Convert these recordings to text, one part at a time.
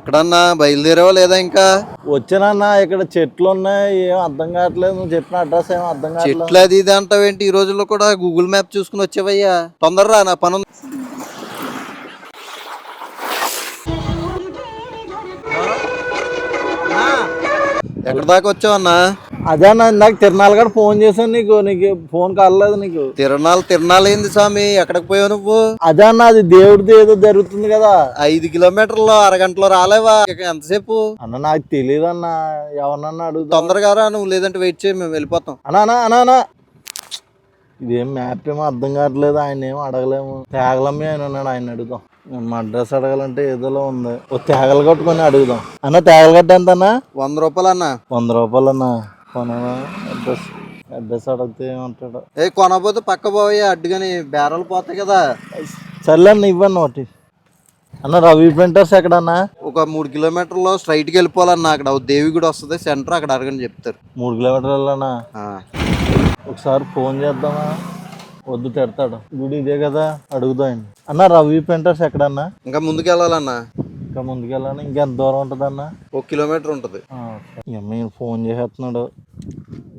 ఎక్కడన్నా బయలుదేరావా లేదా ఇంకా? వచ్చానన్నా ఇక్కడ చెట్లు ఉన్నాయి ఏం అర్థం కావట్లేదు. నువ్వు చెప్పిన అడ్రస్ ఏం అర్థం కావట్లేదు. చెట్లు అది ఇది అంటావేంటి? ఈ రోజుల్లో కూడా గూగుల్ మ్యాప్ చూసుకుని వచ్చావయ్యా. తొందరరా నా పని ఉంది. ఎక్కడి దాకా వచ్చావన్నా? అదే అన్న ఇందాక తిరునాళ్ళ కూడా ఫోన్ చేశాను నీకు నీకు ఫోన్ కలలేదు నీకు. తిరణాలు తిరణాలేంది స్వామి? ఎక్కడికి పోయావు నువ్వు? అదే అన్న అది దేవుడిది ఏదో జరుగుతుంది కదా. ఐదు కిలోమీటర్లు అరగంటలో రాలేవా? ఇక ఎంతసేపు? అన్న నాకు తెలియదు అన్న ఎవరినన్నా అడుగుతా తొందరగా రా నువ్వు లేదంటే వెయిట్ చేయి మేము వెళ్ళిపోతాం. అన్నా అన్నా అన్నా అన్నా. ఇదేం మ్యాప్ ఏమో అర్థం కావట్లేదు ఆయన ఏమో అడగలేము. తేగలమ్మి ఆయన ఉన్నాడు ఆయన అడుగుదాం. మా అడ్రస్ అడగాలంటే ఏదోలో ఉంది. ఓ తేగలు కట్టుకొని అడుగుదాం. అన్న తేగలు కట్ట ఎంత అన్న? వంద రూపాయలు అన్న. వంద రూపాయలు అన్న. కొనవా? అడ్రస్ అడ్రస్ అడిగితే ఏమంటాడు? ఏ కొనకపోతే పక్క పోయా అడ్డుగాని బేరాలు పోతాయి కదా. సర్లే అన్న ఇవ్వన్న ఒకటి. అన్న రవి ప్రింటర్స్ ఎక్కడన్నా? ఒక మూడు కిలోమీటర్లో స్ట్రైట్కి వెళ్ళిపోవాలన్న అక్కడ దేవి గుడి వస్తుంది సెంటర్ అక్కడ అడగని చెప్తారు. మూడు కిలోమీటర్లన్నా ఆ. ఒకసారి ఫోన్ చేద్దామా? వద్దు తిడతాడు. గుడి ఇదే కదా అడుగుదాం. అన్న రవి ప్రింటర్స్ ఎక్కడన్నా? ఇంకా ముందుకు వెళ్ళాలన్న ఇంకా ముందుకెళ్ళాను ఇంకెంత దూరం ఉంటుందన్న? ఒక కిలోమీటర్ ఉంటుంది. అమ్మాయి ఫోన్ చేసేస్తున్నాడు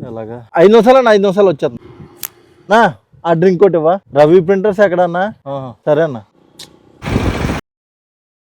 ఎలాగా? ఐదు నిమిషాలు అన్న ఐదు నిమిషాలు వచ్చేస్తుంది నా ఆ డ్రింక్ ఒకటి ఇవ్వా రవి ప్రింటర్స్ ఎక్కడన్నా? సరే అన్న.